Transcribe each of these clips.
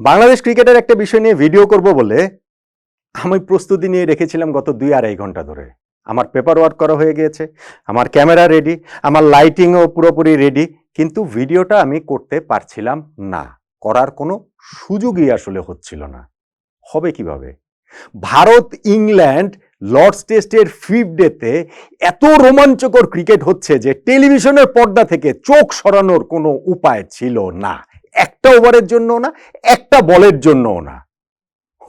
বাংলাদেশ ক্রিকেটের একটা বিষয় নিয়ে ভিডিও করব বলে আমি প্রস্তুতি নিয়ে রেখেছিলাম গত দুই আড়াই ঘণ্টা ধরে। আমার পেপার ওয়ার্ক করা হয়ে গিয়েছে, আমার ক্যামেরা রেডি আমার লাইটিংও পুরোপুরি রেডি কিন্তু ভিডিওটা আমি করতে পারছিলাম না। করার কোনো সুযোগই আসলে হচ্ছিল না। হবে কীভাবে? ভারত, ইংল্যান্ড, লর্ডস টেস্টের ফিফ ডেতে এত রোমাঞ্চকর ক্রিকেট হচ্ছে যে টেলিভিশনের পর্দা থেকে চোখ সরানোর কোনো উপায় ছিল না। একটা ওভারের জন্যও না, একটা বলের জন্যও না।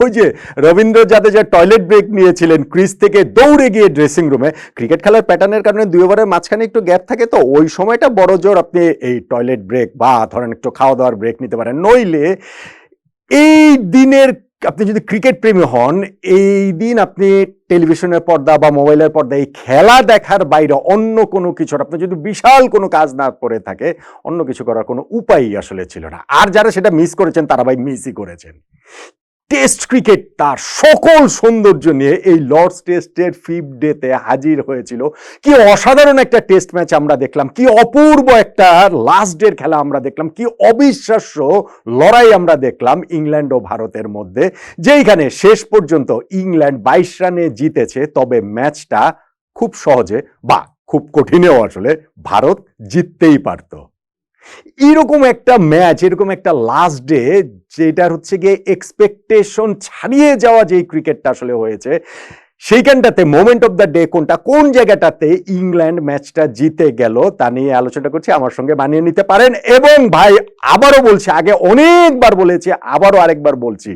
ওই যে রবীন্দ্র জাদেজা টয়লেট ব্রেক নিয়েছিলেন, ক্রিজ থেকে দৌড়ে গিয়ে ড্রেসিং রুমে ক্রিকেট খেলার প্যাটার্নের কারণে দুই ওভারের মাঝখানে একটু গ্যাপ থাকে তো, ওই সময়টা বড় জোর আপনি এই টয়লেট ব্রেক বা ধরেন একটু খাওয়া দাওয়ার ব্রেক নিতে পারেন। নইলে এই দিনের আপনি যদি ক্রিকেট প্রেমী হন, এই দিন আপনি টেলিভিশনের পর্দা বা মোবাইলের পর্দা, এই খেলা দেখার বাইরে অন্য কোনো কিছুর আপনি যদি বিশাল কোনো কাজ না করে থাকে, অন্য কিছু করার কোনো উপায়ই আসলে ছিল না। আর যারা সেটা মিস করেছেন, তারা ভাই মিসই করেছেন। টেস্ট ক্রিকেট তার সকল সৌন্দর্য নিয়ে এই লর্ডস টেস্টের ফিফ ডেতে হাজির হয়েছিল। কি অসাধারণ একটা টেস্ট ম্যাচ আমরা দেখলাম, কি অপূর্ব একটা লাস্ট ডের খেলা আমরা দেখলাম, কি অবিশ্বাস্য লড়াই আমরা দেখলাম ইংল্যান্ড ও ভারতের মধ্যে। যেইখানে শেষ পর্যন্ত ইংল্যান্ড বাইশ রানে জিতেছে, তবে ম্যাচটা খুব সহজে বা খুব কঠিনেও আসলে ভারত জিততেই পারতো। এরকম একটা ম্যাচ এরকম একটা লাস্ট ডে যেটার হচ্ছে গিয়ে এক্সপেকটেশন ছাড়িয়ে যাওয়া যেই ক্রিকেটটা আসলে হয়েছে, সেইখানটাতে মোমেন্ট অফ দ্য ডে কোনটা, কোন জায়গাটাতে ইংল্যান্ড ম্যাচটা জিতে গেল তা নিয়ে আলোচনা করছি। আমার সঙ্গে বানিয়ে নিতে পারেন এবং ভাই আবারও বলছি, আগে অনেকবার বলেছি, আবারও আরেকবার বলছি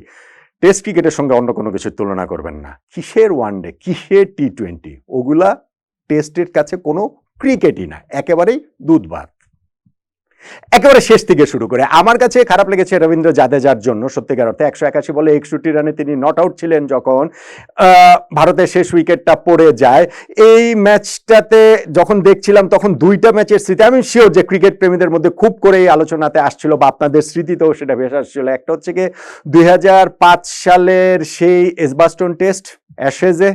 টেস্ট ক্রিকেটের সঙ্গে অন্য কোনো কিছুর তুলনা করবেন না। কিসের ওয়ান ডে কিসের টি টোয়েন্টি ওগুলা টেস্টের কাছে কোনো ক্রিকেটই না, একেবারেই দুধভাত একেবারে শেষ থেকে শুরু করে। আমার কাছে খারাপ লেগেছে রবীন্দ্র জাদেজার জন্য, সত্যিকার অর্থে একশো একাশি বলে একষট্টি রানে তিনি নট আউট ছিলেন যখন ভারতের শেষ উইকেটটা পড়ে যায়। এই ম্যাচটাতে যখন দেখছিলাম তখন দুইটা ম্যাচের স্মৃতি, আমি শিওর যে ক্রিকেট প্রেমীদের মধ্যে খুব করে এই আলোচনাতে আসছিল বা আপনাদের স্মৃতিতেও সেটা ভেসে আসছিল। একটা হচ্ছে কি দুই হাজার পাঁচ সালের সেই এসবাস্টন টেস্ট, অ্যাশেজে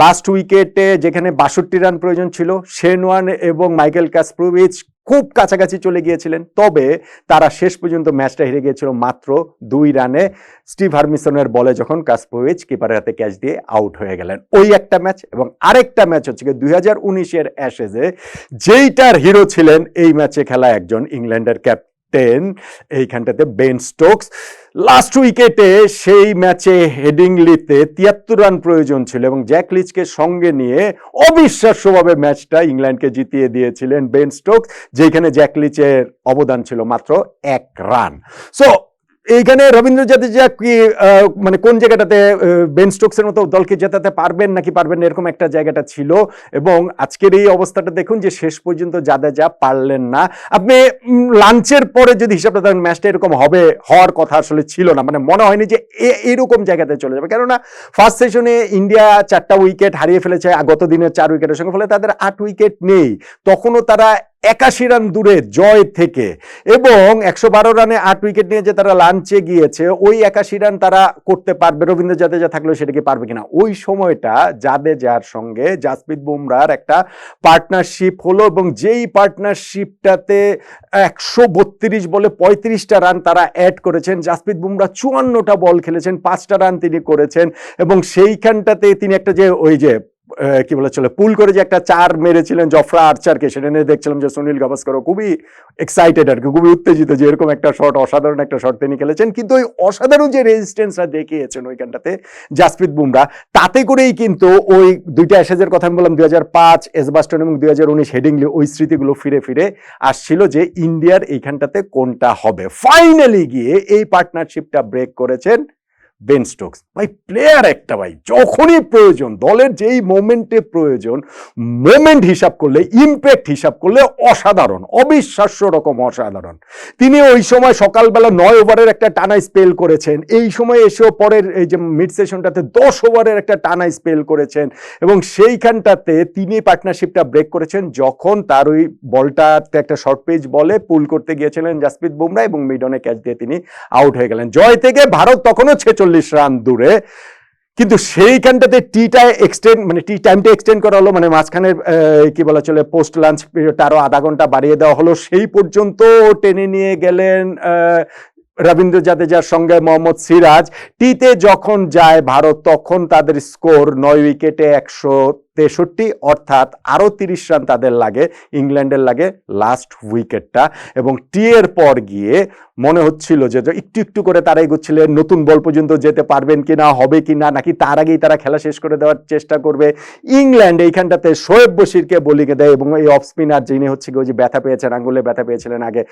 লাস্ট উইকেটে যেখানে বাষট্টি রান প্রয়োজন ছিল, শেনওয়ান এবং মাইকেল কাসপ্রোভিচ খুব কাছাকাছি চলে গিয়েছিলেন। তবে তারা শেষ পর্যন্ত ম্যাচটা হেরে গিয়েছিল মাত্র দুই রানে। স্টিভ হার্মিসনের বলে যখন কাসপ্রোভিচ কিপারের হাতে ক্যাচ দিয়ে আউট হয়ে গেলেন। ওই একটা ম্যাচ এবং আরেকটা ম্যাচ হচ্ছে দুই হাজার উনিশের অ্যাশেজে। যেইটার হিরো ছিলেন এই ম্যাচে খেলা একজন ইংল্যান্ডের ক্যাপ্টেন, এইখানটাতে বেন স্টোকস। লাস্ট উইকেটে সেই ম্যাচে হেডিংলিতে তিয়াত্তর রান প্রয়োজন ছিল এবং জ্যাক লিচকে সঙ্গে নিয়ে অবিশ্বাস্যভাবে ম্যাচটা ইংল্যান্ডকে জিতিয়ে দিয়েছিলেন বেন স্টোকস, যেখানে জ্যাক লিচের অবদান ছিল মাত্র এক রান সো এইখানে রবীন্দ্র জাদেজা কি মানে কোন জায়গাটাতে বেন স্টোকসের মতো দলকে জেতাতে পারবেন নাকি পারবেন এরকম একটা জায়গাটা ছিল। এবং আজকের এই অবস্থাটা দেখুন যে শেষ পর্যন্ত জাদেজা পারলেন না। আপনি লাঞ্চের পরে যদি হিসাবটা দেখেন ম্যাচটা এরকম হবে হওয়ার কথা আসলে ছিল না। মানে মনে হয়নি যে এরকম জায়গাতে চলে যাবে। কেননা ফার্স্ট সেশনে ইন্ডিয়া চারটা উইকেট হারিয়ে ফেলেছে গত দিনের চার উইকেটের সঙ্গে, ফলে তাদের আট উইকেট নেই। তখনও তারা একাশি রান দূরে জয় থেকে। এবং একশো বারো রানে আট উইকেট নিয়ে যে তারা লাঞ্চে গিয়েছে, ওই একাশি রান তারা করতে পারবে। রবীন্দ্র জাদেজা থাকলেও সেটাকে পারবে কিনা? ওই সময়টা জাদেজার সঙ্গে জাসপ্রীত বুমরার একটা পার্টনারশিপ হলো এবং যেই পার্টনারশিপটাতে একশো বত্রিশ বলে পঁয়ত্রিশটা রান তারা অ্যাড করেছেন, জাসপ্রীত বুমরা চুয়ান্নটা বল খেলেছেন, পাঁচটা রান তিনি করেছেন এবং সেইখানটাতে তিনি একটা যে ওই যে কি বলে চলে পুল করে যে একটা চার মেরেছিলেন জফরা আর্চারকে, সেটা নিয়ে দেখছিলাম যে সুনীল গাভাস্করও খুবই এক্সাইটেড আর কি, খুবই উত্তেজিত যে এরকম একটা শট অসাধারণ একটা শট তিনি খেলেছেন। কিন্তু ওই অসাধারণ যে রেজিস্ট্যান্সটা দেখিয়েছেন ওইখানটাতে জাসপ্রীত বুমরা, তাতে করেই কিন্তু ওই দুইটা অ্যাশেজের কথা আমি বললাম, দুই হাজার পাঁচ এসবাস্টন এবং দুই হাজার উনিশ হেডিংলি ওই স্মৃতিগুলো ফিরে ফিরে আসছিল যে ইন্ডিয়ার এইখানটাতে কোনটা হবে। ফাইনালি গিয়ে এই পার্টনারশিপটা ব্রেক করেছেন বেন স্টোকস ভাই প্লেয়ার একটা ভাই, যখনই প্রয়োজন, দলের যেই মোমেন্টে প্রয়োজন মোমেন্ট হিসাব করলে ইম্প্যাক্ট হিসাব করলে অসাধারণ, অবিশ্বাস্য রকম অসাধারণ। তিনি ওই সময় সকালবেলা নয় ওভারের একটা টানা স্পেল করেছেন, এই সময় এসেও পরের এই যে মিড সেশনটাতে দশ ওভারের একটা টানা স্পেল করেছেন এবং সেইখানটাতে তিনি পার্টনারশিপটা ব্রেক করেছেন যখন তার ওই বলটাতে একটা শর্ট পেজ বলে পুল করতে গিয়েছিলেন জাসপ্রীত বুমরা এবং মিডনে ক্যাচ দিয়ে তিনি আউট হয়ে গেলেন। জয় থেকে ভারত তখনও ছেচল্লিশ রান দূরে। কিন্তু সেইখানটাতে টিটা এক্সটেন্ড মানে টি টাইমটা এক্সটেন্ড করা হলো মানে মাঝখানে কি বলা চলে পোস্ট লাঞ্চ পিরিয়ডটা আরও আধা ঘণ্টা বাড়িয়ে দেওয়া হলো। সেই পর্যন্ত টেনে নিয়ে গেলেন রবীন্দ্র জাদেজার সঙ্গে মোহাম্মদ সিরাজ। টিতে যখন যায় ভারত, তখন তাদের স্কোর নয় উইকেটে একশো তেষট্টি, অর্থাৎ আরও তিরিশ রান তাদের লাগে, ইংল্যান্ডের লাগে লাস্ট উইকেটটা এবং টি এর পর গিয়ে মনে হচ্ছিল যে একটু একটু করে তারা এগোচ্ছিলেন নতুন বল পর্যন্ত যেতে পারবেন কি না হবে কি না নাকি তার আগেই তারা খেলা শেষ করে দেওয়ার চেষ্টা করবে। ইংল্যান্ড এইখানটাতে শোয়েব বশিরকে বোলিংয়ে দেয় এবং এই অফ স্পিনার যিনি হচ্ছে কি ওই যে ব্যথা পেয়েছেন, আঙ্গুলে ব্যথা পেয়েছিলেন আগে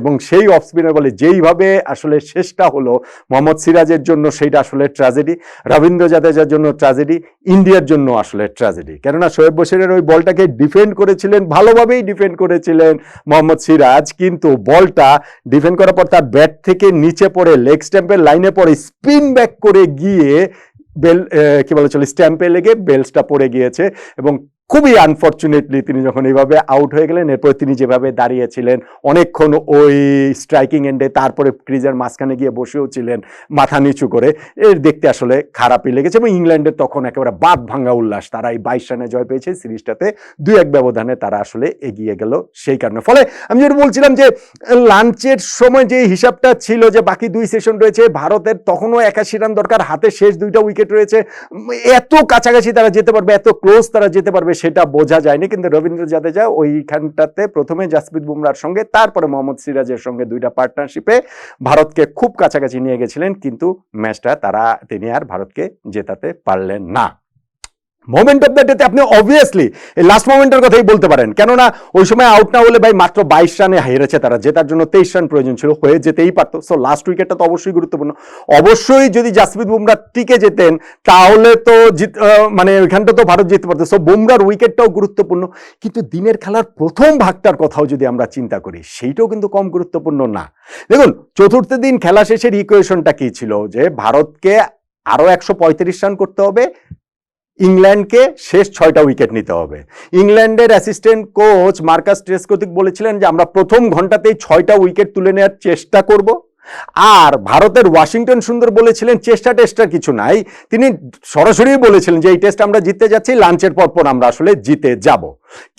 এবং সেই অফ স্পিনার বলে যেইভাবে আসলে শেষটা হলো, মোহাম্মদ সিরাজের জন্য সেইটা আসলে ট্র্যাজেডি রবীন্দ্র জাদেজার জন্য ট্র্যাজেডি ইন্ডিয়ার জন্য আসলে ট্র্যাজেডি কেননা শোয়েব বশিরের ওই বলটাকে ডিফেন্ড করেছিলেন, ভালোভাবেই ডিফেন্ড করেছিলেন মোহাম্মদ সিরাজ। কিন্তু বলটা ডিফেন্ড করার পর তার ব্যাট থেকে নিচে পড়ে লেগ স্ট্যাম্পের লাইনে পড়ে স্পিন ব্যাক করে গিয়ে বেল কি বলে চলে স্ট্যাম্পে লেগে বেলসটা পড়ে গিয়েছে এবং খুবই আনফর্চুনেটলি তিনি যখন এইভাবে আউট হয়ে গেলেন, এরপর তিনি যেভাবে দাঁড়িয়েছিলেন, অনেকক্ষণ ওই স্ট্রাইকিং এন্ডে তারপরে ক্রিজের মাঝখানে গিয়ে বসেও ছিলেন, মাথা নিচু করে। এর দেখতে আসলে খারাপই লেগেছে এবং ইংল্যান্ডের তখন একেবারে বাদ ভাঙ্গা উল্লাস। তারা এই বাইশ রানে জয় পেয়েছে সিরিজটাতে দুই এক ব্যবধানে তারা আসলে এগিয়ে গেল সেই কারণে। ফলে আমি যেটা বলছিলাম যে, লাঞ্চের সময় যে হিসাবটা ছিল যে বাকি দুই সেশন রয়েছে, ভারতের তখনও একাশি রান দরকার, হাতে শেষ দুইটা উইকেট রয়েছে, এত কাছাকাছি তারা যেতে পারবে, এত ক্লোজ তারা যেতে পারবে সেটা বোঝা যায়নি, কিন্তু রবীন্দ্র জাদেজা ওইখানটাতে প্রথমে জাসপ্রীত বুমরার সঙ্গে, তারপরে মোহাম্মদ সিরাজের সঙ্গে দুইটা পার্টনারশিপে ভারতকে খুব কাছাকাছি নিয়ে গেছিলেন, কিন্তু ম্যাচটা তারা, তিনি আর ভারতকে জেতাতে পারলেন না। মোমেন্ট অফ দ্য ডেতে আপনি অবভিয়াসলি এই লাস্ট মোমেন্টের কথাই বলতে পারেন। কেননা ওই সময় আউট না হলে ভাই মাত্র বাইশ রানে হেরেছে তারা। জেতার জন্য তেইশ রান প্রয়োজন ছিল, হয়ে যেতেই পারতো। সো লাস্ট উইকেটটা তো অবশ্যই গুরুত্বপূর্ণ। অবশ্যই যদি জাসপ্রীত বুমরা টিকে যেতেন, তাহলে তো জিত মানে ওইখানটা তো ভারত জিততে পারতো। সো বুমরার উইকেটটাও গুরুত্বপূর্ণ। কিন্তু দিনের খেলার প্রথম ভাগটার কথাও যদি আমরা চিন্তা করি, সেইটাও কিন্তু কম গুরুত্বপূর্ণ না। দেখুন, চতুর্থ দিন খেলা শেষের ইকুয়েশনটা কি ছিল? যে ভারতকে আরও একশো পঁয়ত্রিশ রান করতে হবে ইংল্যান্ডকে শেষ ছয়টা উইকেট নিতে হবে। ইংল্যান্ডের অ্যাসিস্ট্যান্ট কোচ মার্কাস ট্রেসকোতিক বলেছিলেন যে, আমরা প্রথম ঘন্টাতেই ছয়টা উইকেট তুলে নেওয়ার চেষ্টা করব। আর ভারতের ওয়াশিংটন সুন্দর বলেছিলেন, চেষ্টা টেস্টার কিছু নাই। তিনি সরাসরি বলেছিলেন যে, এই টেস্ট আমরা জিততে যাচ্ছি, লাঞ্চের পর পর আমরা আসলে জিতে যাব।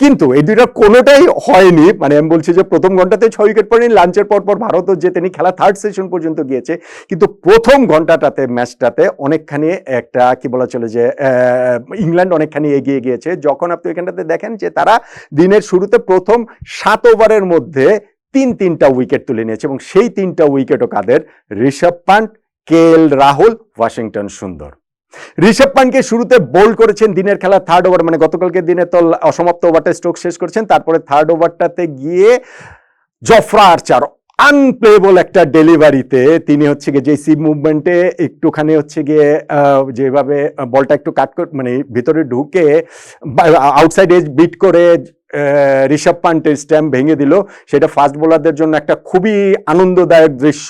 কিন্তু এই দুইটা কোনোটাই হয়নি। মানে আমি বলছি যে, প্রথম ঘন্টাতে ছয় উইকেট পড়েনি, লাঞ্চের পর পর ভারতও জেতেনি, খেলা থার্ড সেশন পর্যন্ত গিয়েছে। কিন্তু প্রথম ঘন্টাটাতে, ম্যাচটাতে অনেকখানি একটা, কি বলা চলে যে ইংল্যান্ড অনেকখানি এগিয়ে গিয়েছে। যখন আপনি এখানটাতে দেখেন যে, তারা দিনের শুরুতে প্রথম সাত ওভারের মধ্যে তিন তিনটা উইকেট তুলে নিয়েছে এবং সেই তিনটা উইকেটও কাদের? Rishabh Pant, K L Rahul, Washington Sundar. Rishabh পান্টকে শুরুতে বোল্ড করেছেন দিনের খেলা থার্ড ওভার মানে গতকালকে দিনে তো অসমাপ্ত ওভারটা স্ট্রোক শেষ করেছেন, তারপরে থার্ড ওভারটাতে গিয়ে জফরা আর্চার আনপ্লেবল একটা ডেলিভারিতে তিনি হচ্ছে গিয়ে যে সি মুভমেন্টে একটুখানি হচ্ছে গিয়ে যেভাবে বলটা একটু কাট মানে ভিতরে ঢুকে আউটসাইড এজ বিট করে ঋষভ পান্টের স্ট্যাম্প ভেঙে দিল। সেটা ফাস্ট বোলারদের জন্য একটা খুবই আনন্দদায়ক দৃশ্য।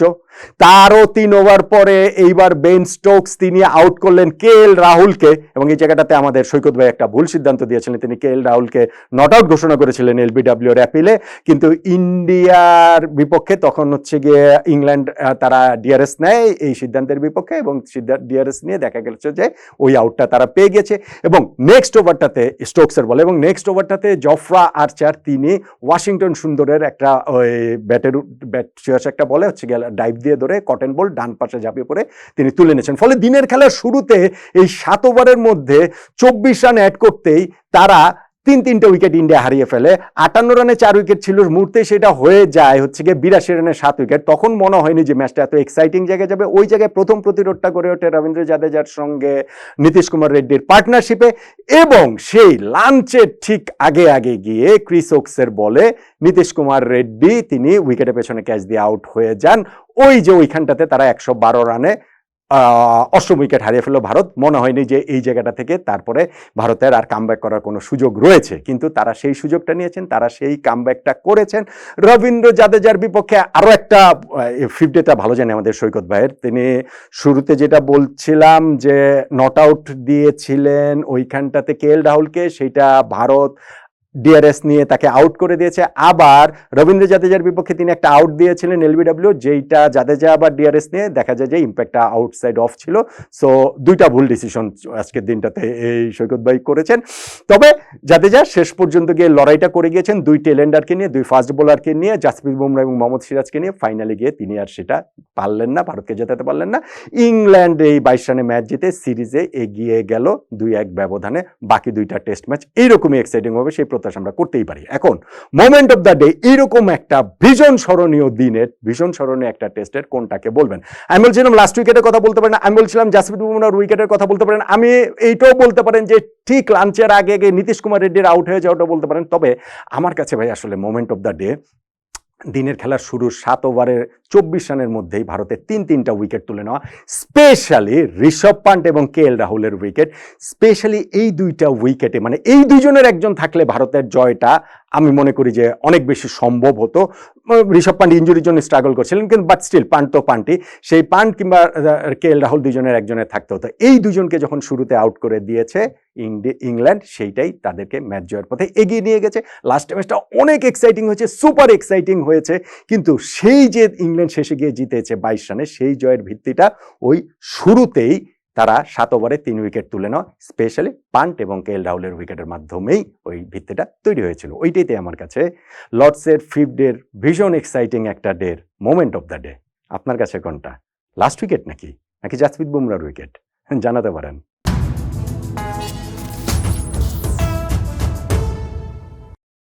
তারও তিন ওভার পরে এইবার বেন স্টোকস তিনি আউট করলেন কে এল রাহুলকে এবং এই জায়গাটাতে আমাদের সৈকত ভাই একটা ভুল সিদ্ধান্ত দিয়েছিলেন। তিনি কে এল রাহুলকে নট আউট ঘোষণা করেছিলেন এলবিডাব্লিউর অ্যাপিলে। কিন্তু ইন্ডিয়ার বিপক্ষে তখন হচ্ছে গিয়ে ইংল্যান্ড তারা ডিআরএস নেয় এই সিদ্ধান্তের বিপক্ষে এবং ডিআরএস নিয়ে দেখা গেছে যে ওই আউটটা তারা পেয়ে গেছে। এবং নেক্সট ওভারটাতে স্টোকসের বলে এবং নেক্সট ওভারটাতে জফরা আর্চার তিনি ওয়াশিংটন সুন্দরের একটা ওই ব্যাটের, ব্যাট একটা বলে হচ্ছে গিয়ে ডাইভ দিয়ে ধরে কটন বল ডান পাশে ঝাঁপিয়ে পড়ে তিনি তুলে নিয়েছেন। ফলে দিনের খেলার শুরুতে এই সাত ওভারের মধ্যে চব্বিশ রান অ্যাড করতেই তারা তিন তিনটে উইকেট ইন্ডিয়া হারিয়ে ফেলে। আটান্ন রানে চার উইকেট ছিল মুহূর্তে সেটা হয়ে যায়, হচ্ছে গিয়ে বিরাশি রানে সাত উইকেট তখন মনে হয়নি যে ম্যাচটা এত এক্সাইটিং জায়গায় যাবে। ওই জায়গায় প্রথম প্রতিরোধটা করে ওঠে রবীন্দ্র জাদেজার সঙ্গে নীতিশ কুমার রেড্ডির পার্টনারশিপে এবং সেই লাঞ্চের ঠিক আগে আগে গিয়ে ক্রিস ওক্সের বলে নীতিশ কুমার রেড্ডি তিনি উইকেটের পেছনে ক্যাচ দিয়ে আউট হয়ে যান। ওই যে ওইখানটাতে তারা একশো বারো রানে অষ্টম উইকেট হারিয়ে ফেলল ভারত। মনে হয়নি যে এই জায়গাটা থেকে তারপরে ভারতের আর কামব্যাক করার কোনো সুযোগ রয়েছে। কিন্তু তারা সেই সুযোগটা নিয়েছেন, তারা সেই কামব্যাকটা করেছেন। রবীন্দ্র জাদেজার বিপক্ষে আরও একটা ফিফটিটা ভালো জানে আমাদের সৈকত ভাইয়ের। তিনি শুরুতে যেটা বলছিলাম যে নট আউট দিয়েছিলেন, ওইখানটাতে কে এল রাহুলকে সেইটা ভারত ডিআরএস নিয়ে তাকে আউট করে দিয়েছে। আবার রবীন্দ্র জাদেজার বিপক্ষে তিনি একটা আউট দিয়েছিলেন এলবিডব্লিউ যেইটা জাদেজা আবার ডিআরএস নিয়ে দেখা যায় যে ইম্প্যাক্টটা আউটসাইড অফ ছিল। সো দুইটা ভুল ডিসিশন আজকের দিনটাতে এই সৈকত ভাই করেছেন। তবে জাদেজা শেষ পর্যন্ত গিয়ে লড়াইটা করে গিয়েছেন দুই টেলেন্ডারকে নিয়ে, দুই ফাস্ট বোলারকে নিয়ে জাসপ্রীত বুমরা এবং মোহাম্মদ সিরাজকে নিয়ে। ফাইনালে গিয়ে তিনি আর সেটা পারলেন না, ভারতকে জেতাতে পারলেন না। ইংল্যান্ড এই বাইশ রানে ম্যাচ জিতে সিরিজে এগিয়ে গেল দুই এক ব্যবধানে। বাকি দুইটা টেস্ট ম্যাচ এইরকমই এক্সাইটিং হবে, সেই প্রত্যাশা আমরা করতেই পারি। এখন মোমেন্ট অফ দ্য ডে এইরকম একটা ভীষণ স্মরণীয় দিনের, ভীষণ স্মরণীয় একটা টেস্টের কোনটাকে বলবেন? আমি বলছিলাম লাস্ট উইকেটের কথা বলতে পারেন আমি বলছিলাম জাসপ্রীত বুমরার উইকেটের কথা বলতে পারেন আমি এইটাও বলতে পারেন যে ঠিক লাঞ্চের আগে আগে নীতিশ কুমার রেড্ডির আউট হয়ে যাওয়াটা বলতে পারেন। তবে আমার কাছে ভাই আসলে মোমেন্ট অফ দ্য ডে দিনের খেলার শুরুর সাত ওভারের চব্বিশ রানের মধ্যেই ভারতের তিন তিনটা উইকেট তুলে নেওয়া, স্পেশালি ঋষভ পান্ট এবং কে এল রাহুলের উইকেট। স্পেশালি এই দুইটা উইকেটে মানে এই দুজনের একজন থাকলে ভারতের জয়টা আমি মনে করি যে অনেক বেশি সম্ভব হতো। ঋষভ পান্ট ইঞ্জুরির জন্য স্ট্রাগল করছিলেন, কিন্তু বাট স্টিল পান্ট তো পান্টি সেই পান্ট কিংবা কে এল রাহুল দুজনের একজনের থাকতে হতো। এই দুজনকে যখন শুরুতে আউট করে দিয়েছে ইংল্যান্ড, সেইটাই তাদেরকে ম্যাচ জয়ের পথে এগিয়ে নিয়ে গেছে। লাস্ট ম্যাচটা অনেক এক্সাইটিং হয়েছে সুপার এক্সাইটিং হয়েছে। কিন্তু সেই যে ইংল্যান্ড শেষে গিয়ে জিতেছে বাইশ রানে, সেই জয়ের ভিত্তিটা ওই শুরুতেই তারা সাত ওভারে তিন উইকেট তুলে নেওয়া স্পেশালি পান্ট এবং কে এল রাহুলের উইকেটের মাধ্যমেই ওই ভিত্তিটা তৈরি হয়েছিল। ওইটাইতে আমার কাছে লর্ডসের ফিফথ ডের ভীষণ এক্সাইটিং একটা ডের মোমেন্ট অফ দ্য ডে আপনার কাছে কোনটা? লাস্ট উইকেট নাকি? নাকি জাসপ্রীত বুমরার উইকেট জানাতে পারেন।